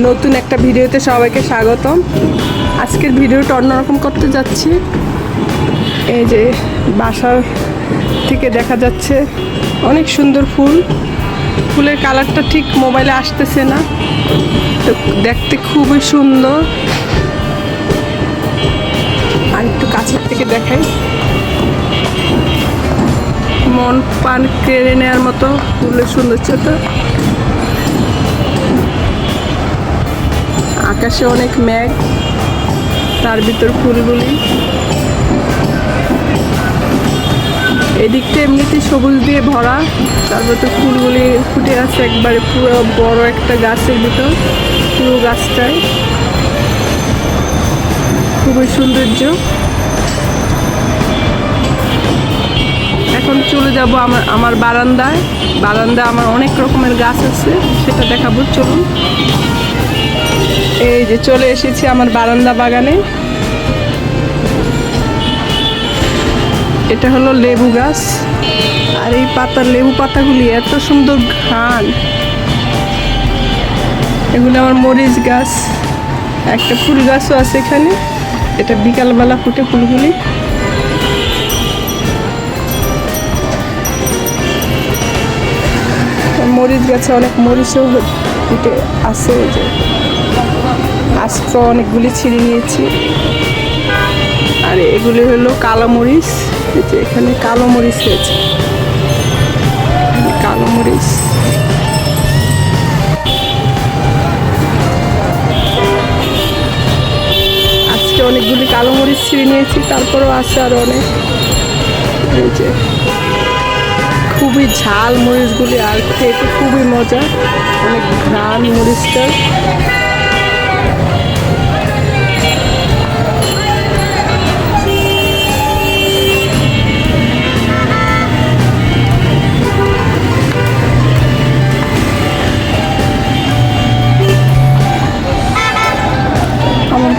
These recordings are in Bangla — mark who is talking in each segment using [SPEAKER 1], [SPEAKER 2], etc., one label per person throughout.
[SPEAKER 1] নতুন একটা ভিডিওতে সবাইকে স্বাগতম। আজকের ভিডিওটা অন্যরকম করতে যাচ্ছি। এই যে বাসার থেকে দেখা যাচ্ছে অনেক সুন্দর ফুল। ফুলের কালারটা ঠিক মোবাইলে আসতেছে না। তো দেখতে খুবই সুন্দর। আর একটু কাছের থেকে দেখাই। মন পান কেড়ে নেওয়ার মতো ফুলের সুন্দর সৌন্দর্যটা আকাশে অনেক মেঘ, তার ভিতর ফুলগুলি। এদিকটা এমনিতে সবুজ দিয়ে ভরা, তার ভিতর ফুলগুলি ফুটে আছে একবারে পুরো বড় একটা গাছের ভিতর, পুরো গাছটায়। খুবই সৌন্দর্য। এখন চলে যাব আমার আমার বারান্দায়। বারান্দায় আমার অনেক রকমের গাছ আছে, সেটা দেখাবো, চলুন। এই যে চলে এসেছি আমার বারান্দা বাগানে। এটা হলো লেবু গাছ। আর এই পাতার লেবু পাতাগুলি এত সুন্দর ঘ্রাণ। এগুলো আমার মরিচ গাছ। একটা ফুল গাছও আছে এখানে। এটা বিকালবেলা ফুটে ফুলগুলি। মরিচ গাছে অনেক মরিচও ফুটে আছে যে। আজকে অনেকগুলি ছিঁড়ে নিয়েছি। আর এগুলি হলো কালো মরিচ। এই এখানে কালো মরিচ হয়েছে কালো মরিচ। আজকে অনেকগুলি কালো মরিচ ছিঁড়ে নিয়েছি, তারপরেও আছে আরও অনেক। যে খুবই ঝাল মরিচগুলি, আর খেতে খুবই মজা। অনেক ঘ্রাণ মরিচটা।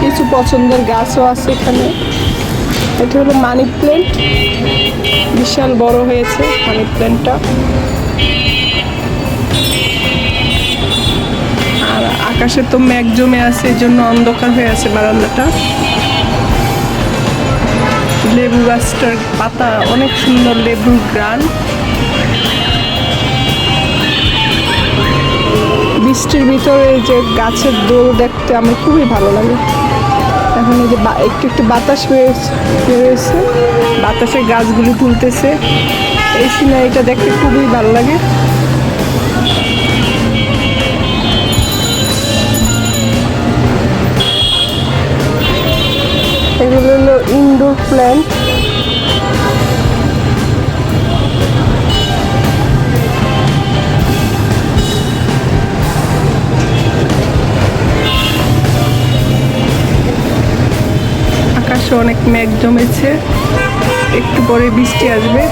[SPEAKER 1] কিছু পছন্দের গাছও আছে এখানে। এটা হলো মানি প্ল্যান্ট বিশাল বড় হয়েছে মানি প্ল্যান্টটা আকাশে তো মেঘ জমে আছে এই জন্য অন্ধকার হয়ে আছে বারান্দাটা। লেবু গাছটার পাতা অনেক সুন্দর, লেবুর গ্রান। বৃষ্টির ভিতরে যে গাছের দোল দেখতে আমার খুবই ভালো লাগে। এখন এই যে একটু একটু বাতাস হয়েছে বাতাসে গাছগুলি তুলতেছে। এই সিনারিটা দেখতে খুবই ভালো লাগে। এগুলো হলো ইনডোর প্ল্যান্ট আকাশে অনেক মেঘ জমেছে একটু পরে বৃষ্টি আসবে।